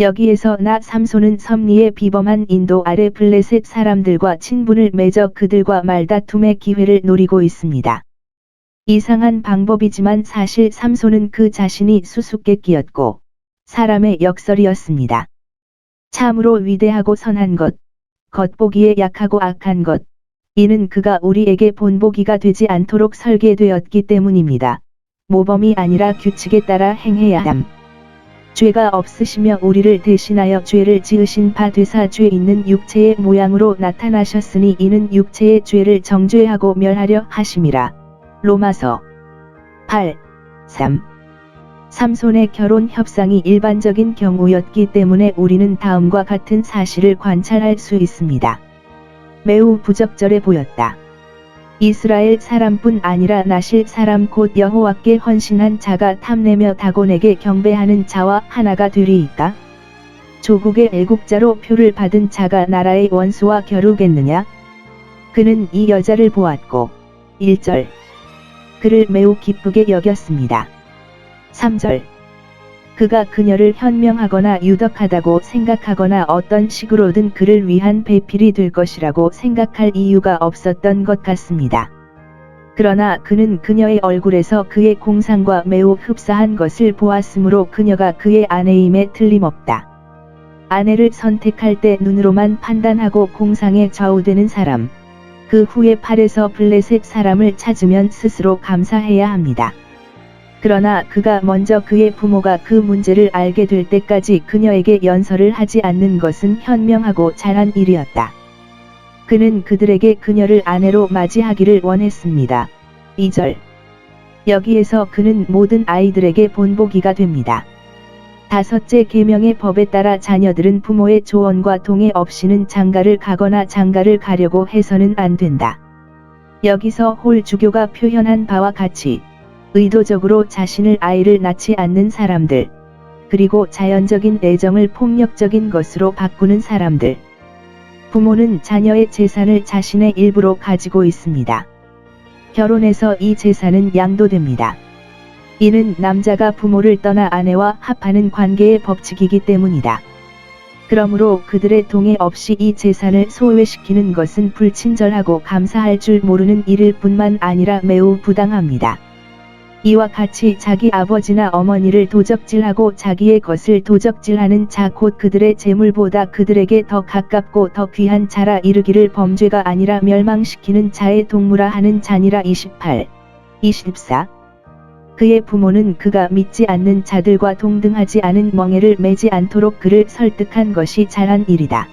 여기에서 나 삼손은 섭리의 비범한 인도 아래 블레셋 사람들과 친분을 맺어 그들과 말다툼의 기회를 노리고 있습니다. 이상한 방법이지만 사실 삼손은 그 자신이 수수께끼였고 사람의 역설이었습니다. 참으로 위대하고 선한 것, 겉보기에 약하고 악한 것, 이는 그가 우리에게 본보기가 되지 않도록 설계되었기 때문입니다. 모범이 아니라 규칙에 따라 행해야 함. 죄가 없으시며 우리를 대신하여 죄를 지으신 바 되사 죄 있는 육체의 모양으로 나타나셨으니 이는 육체의 죄를 정죄하고 멸하려 하심이라. 로마서 8, 3 삼손의 결혼 협상이 일반적인 경우였기 때문에 우리는 다음과 같은 사실을 관찰할 수 있습니다. 매우 부적절해 보였다. 이스라엘 사람뿐 아니라 나실 사람 곧 여호와께 헌신한 자가 탐내며 다곤에게 경배하는 자와 하나가 되리이까? 조국의 애국자로 표를 받은 자가 나라의 원수와 겨루겠느냐? 그는 이 여자를 보았고 1절 그를 매우 기쁘게 여겼습니다. 3절 그가 그녀를 현명하거나 유덕하다고 생각하거나 어떤 식으로든 그를 위한 배필이 될 것이라고 생각할 이유가 없었던 것 같습니다. 그러나 그는 그녀의 얼굴에서 그의 공상과 매우 흡사한 것을 보았으므로 그녀가 그의 아내임에 틀림없다. 아내를 선택할 때 눈으로만 판단하고 공상에 좌우되는 사람. 그 후에 팔에서 블레셋 사람을 찾으면 스스로 감사해야 합니다. 그러나 그가 먼저 그의 부모가 그 문제를 알게 될 때까지 그녀에게 연설을 하지 않는 것은 현명하고 잘한 일이었다. 그는 그들에게 그녀를 아내로 맞이하기를 원했습니다. 2절. 여기에서 그는 모든 아이들에게 본보기가 됩니다. 다섯째 계명의 법에 따라 자녀들은 부모의 조언과 동의 없이는 장가를 가거나 장가를 가려고 해서는 안 된다. 여기서 홀 주교가 표현한 바와 같이 의도적으로 자신을 아이를 낳지 않는 사람들, 그리고 자연적인 애정을 폭력적인 것으로 바꾸는 사람들. 부모는 자녀의 재산을 자신의 일부로 가지고 있습니다. 결혼해서 이 재산은 양도됩니다. 이는 남자가 부모를 떠나 아내와 합하는 관계의 법칙이기 때문이다. 그러므로 그들의 동의 없이 이 재산을 소외시키는 것은 불친절하고 감사할 줄 모르는 일일 뿐만 아니라 매우 부당합니다. 이와 같이 자기 아버지나 어머니를 도적질하고 자기의 것을 도적질하는 자 곧 그들의 재물보다 그들에게 더 가깝고 더 귀한 자라 이르기를 범죄가 아니라 멸망시키는 자의 동무라 하는 자니라 28, 24 그의 부모는 그가 믿지 않는 자들과 동등하지 않은 멍해를 매지 않도록 그를 설득한 것이 잘한 일이다.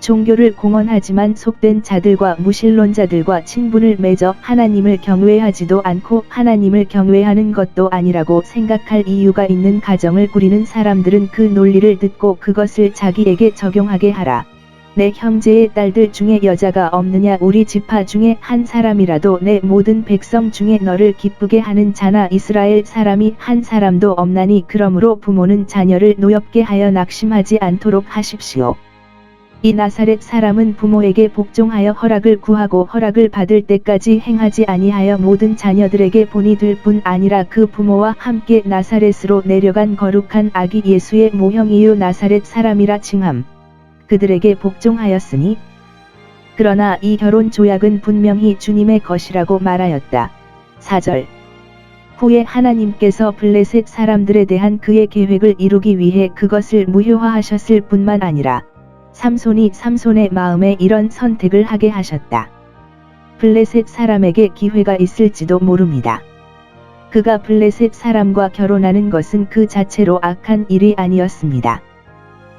종교를 공언하지만 속된 자들과 무신론자들과 친분을 맺어 하나님을 경외하지도 않고 하나님을 경외하는 것도 아니라고 생각할 이유가 있는 가정을 꾸리는 사람들은 그 논리를 듣고 그것을 자기에게 적용하게 하라. 내 형제의 딸들 중에 여자가 없느냐 우리 지파 중에 한 사람이라도 내 모든 백성 중에 너를 기쁘게 하는 자나 이스라엘 사람이 한 사람도 없나니 그러므로 부모는 자녀를 노엽게 하여 낙심하지 않도록 하십시오. 이 나사렛 사람은 부모에게 복종하여 허락을 구하고 허락을 받을 때까지 행하지 아니하여 모든 자녀들에게 본이 될 뿐 아니라 그 부모와 함께 나사렛으로 내려간 거룩한 아기 예수의 모형이요 나사렛 사람이라 칭함. 그들에게 복종하였으니 그러나 이 결혼 조약은 분명히 주님의 것이라고 말하였다. 4절 후에 하나님께서 블레셋 사람들에 대한 그의 계획을 이루기 위해 그것을 무효화하셨을 뿐만 아니라 삼손이 삼손의 마음에 이런 선택을 하게 하셨다. 블레셋 사람에게 기회가 있을지도 모릅니다. 그가 블레셋 사람과 결혼하는 것은 그 자체로 악한 일이 아니었습니다.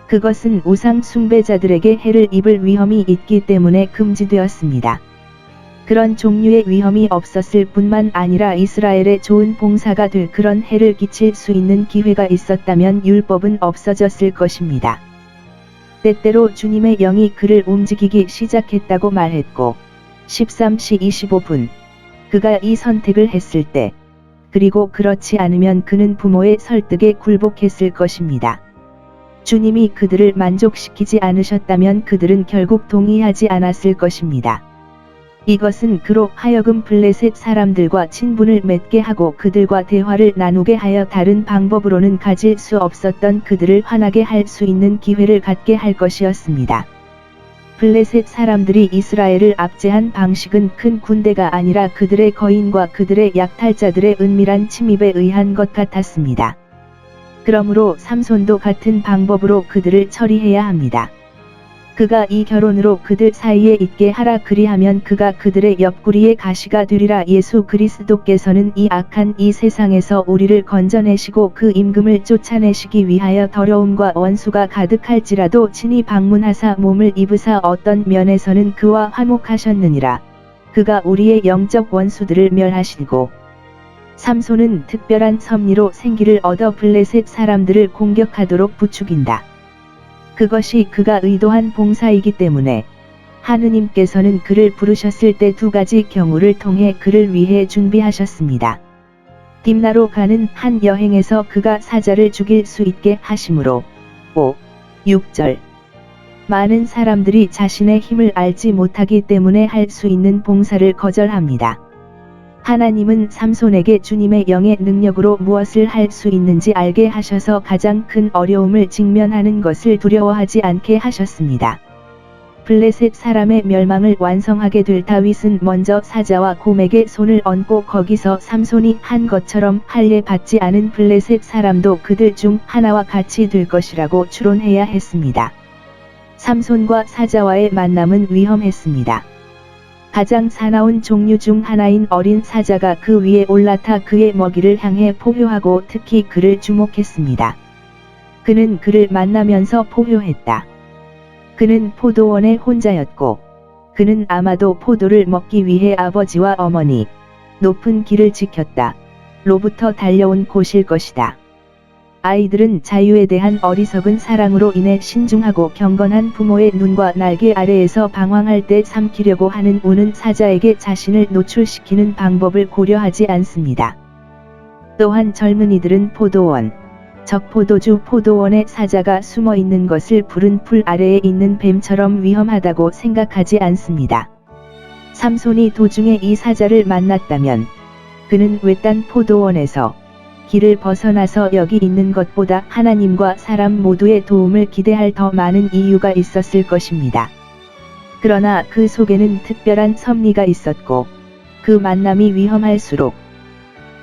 그것은 우상 숭배자들에게 해를 입을 위험이 있기 때문에 금지되었습니다. 그런 종류의 위험이 없었을 뿐만 아니라 이스라엘에 좋은 봉사가 될 그런 해를 끼칠 수 있는 기회가 있었다면 율법은 없어졌을 것입니다. 때때로 주님의 영이 그를 움직이기 시작했다고 말했고 13시 25분 그가 이 선택을 했을 때 그리고 그렇지 않으면 그는 부모의 설득에 굴복했을 것입니다. 주님이 그들을 만족시키지 않으셨다면 그들은 결국 동의하지 않았을 것입니다. 이것은 그로 하여금 블레셋 사람들과 친분을 맺게 하고 그들과 대화를 나누게 하여 다른 방법으로는 가질 수 없었던 그들을 화나게 할 수 있는 기회를 갖게 할 것이었습니다. 블레셋 사람들이 이스라엘을 압제한 방식은 큰 군대가 아니라 그들의 거인과 그들의 약탈자들의 은밀한 침입에 의한 것 같았습니다. 그러므로 삼손도 같은 방법으로 그들을 처리해야 합니다. 그가 이 결혼으로 그들 사이에 있게 하라 그리하면 그가 그들의 옆구리의 가시가 되리라 예수 그리스도께서는 이 악한 이 세상에서 우리를 건져내시고 그 임금을 쫓아내시기 위하여 더러움과 원수가 가득할지라도 친히 방문하사 몸을 입으사 어떤 면에서는 그와 화목하셨느니라. 그가 우리의 영적 원수들을 멸하시고 삼손은 특별한 섭리로 생기를 얻어 블레셋 사람들을 공격하도록 부추긴다. 그것이 그가 의도한 봉사이기 때문에 하느님께서는 그를 부르셨을 때 두 가지 경우를 통해 그를 위해 준비하셨습니다. 딥나로 가는 한 여행에서 그가 사자를 죽일 수 있게 하심으로 5. 6절 많은 사람들이 자신의 힘을 알지 못하기 때문에 할 수 있는 봉사를 거절합니다. 하나님은 삼손에게 주님의 영의 능력으로 무엇을 할 수 있는지 알게 하셔서 가장 큰 어려움을 직면하는 것을 두려워하지 않게 하셨습니다. 블레셋 사람의 멸망을 완성하게 될 다윗은 먼저 사자와 곰에게 손을 얹고 거기서 삼손이 한 것처럼 할례 받지 않은 블레셋 사람도 그들 중 하나와 같이 될 것이라고 추론해야 했습니다. 삼손과 사자와의 만남은 위험했습니다. 가장 사나운 종류 중 하나인 어린 사자가 그 위에 올라타 그의 먹이를 향해 포효하고 특히 그를 주목했습니다. 그는 그를 만나면서 포효했다. 그는 포도원에 혼자였고, 그는 아마도 포도를 먹기 위해 아버지와 어머니, 높은 길을 지켰다. 로부터 달려온 곳일 것이다. 아이들은 자유에 대한 어리석은 사랑으로 인해 신중하고 경건한 부모의 눈과 날개 아래에서 방황할 때 삼키려고 하는 우는 사자에게 자신을 노출시키는 방법을 고려하지 않습니다. 또한 젊은이들은 포도원, 적 포도주 포도원의 사자가 숨어 있는 것을 푸른 풀 아래에 있는 뱀처럼 위험하다고 생각하지 않습니다. 삼손이 도중에 이 사자를 만났다면 그는 외딴 포도원에서 길을 벗어나서 여기 있는 것보다 하나님과 사람 모두의 도움을 기대할 더 많은 이유가 있었을 것입니다. 그러나 그 속에는 특별한 섭리가 있었고, 그 만남이 위험할수록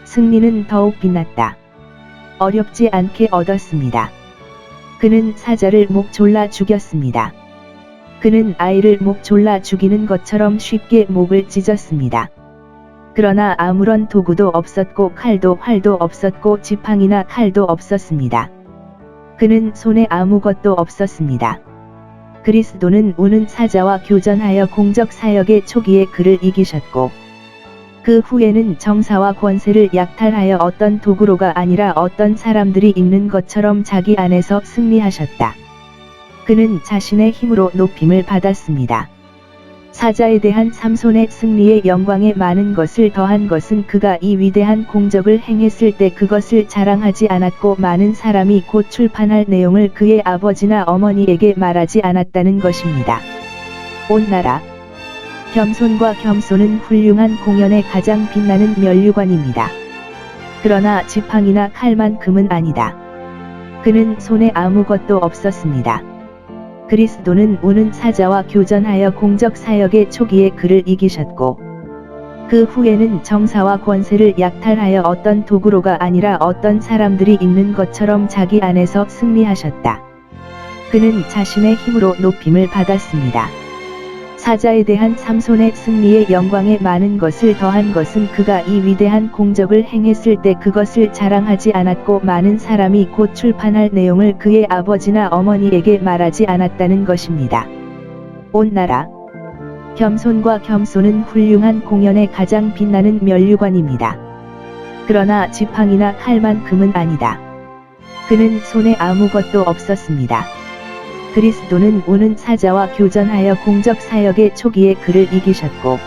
승리는 더욱 빛났다. 어렵지 않게 얻었습니다. 그는 사자를 목 졸라 죽였습니다. 그는 아이를 목 졸라 죽이는 것처럼 쉽게 목을 찢었습니다. 그러나 아무런 도구도 없었고 칼도 활도 없었고 지팡이나 칼도 없었습니다. 그는 손에 아무것도 없었습니다. 그리스도는 우는 사자와 교전하여 공적 사역의 초기에 그를 이기셨고 그 후에는 정사와 권세를 약탈하여 어떤 도구로가 아니라 어떤 사람들이 있는 것처럼 자기 안에서 승리하셨다. 그는 자신의 힘으로 높임을 받았습니다. 사자에 대한 삼손의 승리의 영광에 많은 것을 더한 것은 그가 이 위대한 공적을 행했을 때 그것을 자랑하지 않았고 많은 사람이 곧 출판할 내용을 그의 아버지나 어머니에게 말하지 않았다는 것입니다. 온 나라 겸손과 겸손은 훌륭한 공연의 가장 빛나는 면류관입니다. 그러나 지팡이나 칼만큼은 아니다. 그는 손에 아무것도 없었습니다. 그리스도는 우는 사자와 교전하여 공적 사역의 초기에 그를 이기셨고 그 후에는 정사와 권세를 약탈하여 어떤 도구로가 아니라 어떤 사람들이 있는 것처럼 자기 안에서 승리하셨다. 그는 자신의 힘으로 높임을 받았습니다. 사자에 대한 삼손의 승리의 영광에 많은 것을 더한 것은 그가 이 위대한 공적을 행했을 때 그것을 자랑하지 않았고 많은 사람이 곧 출판할 내용을 그의 아버지나 어머니에게 말하지 않았다는 것입니다. 온 나라 겸손과 겸손은 훌륭한 공연의 가장 빛나는 면류관입니다. 그러나 지팡이나 칼만큼은 아니다. 그는 손에 아무것도 없었습니다. 그리스도는 우는 사자와 교전하여 공적 사역의 초기에 그를 이기셨고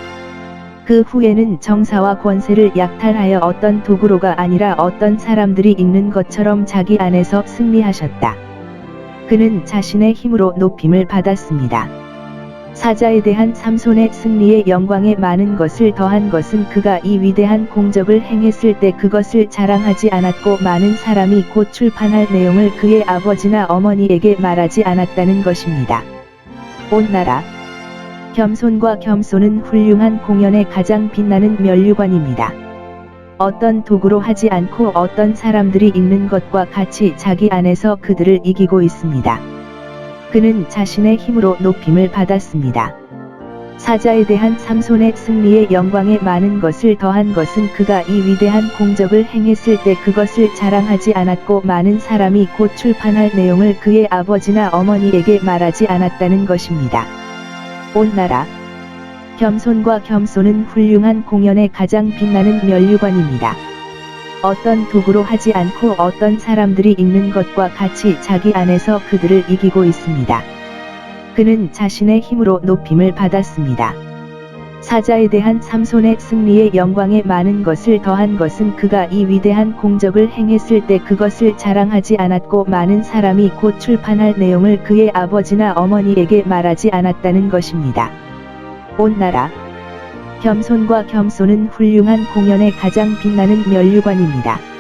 그 후에는 정사와 권세를 약탈하여 어떤 도구로가 아니라 어떤 사람들이 있는 것처럼 자기 안에서 승리하셨다. 그는 자신의 힘으로 높임을 받았습니다. 사자에 대한 삼손의 승리의 영광에 많은 것을 더한 것은 그가 이 위대한 공적을 행했을 때 그것을 자랑하지 않았고 많은 사람이 곧 출판할 내용을 그의 아버지나 어머니에게 말하지 않았다는 것입니다. 온 나라 겸손과 겸손은 훌륭한 공연의 가장 빛나는 면류관입니다. 어떤 도구로 하지 않고 어떤 사람들이 읽는 것과 같이 자기 안에서 그들을 이기고 있습니다. 그는 자신의 힘으로 높임을 받았습니다. 사자에 대한 삼손의 승리의 영광에 많은 것을 더한 것은 그가 이 위대한 공적을 행했을 때 그것을 자랑하지 않았고 많은 사람이 곧 출판할 내용을 그의 아버지나 어머니에게 말하지 않았다는 것입니다. 온 나라 겸손과 겸손은 훌륭한 공연의 가장 빛나는 면류관입니다. 어떤 도구로 하지 않고 어떤 사람들이 읽는 것과 같이 자기 안에서 그들을 이기고 있습니다. 그는 자신의 힘으로 높임을 받았습니다. 사자에 대한 삼손의 승리의 영광에 많은 것을 더한 것은 그가 이 위대한 공적을 행했을 때 그것을 자랑하지 않았고 많은 사람이 곧 출판할 내용을 그의 아버지나 어머니에게 말하지 않았다는 것입니다. 온 나라 겸손과 겸손은 훌륭한 공연의 가장 빛나는 면류관입니다.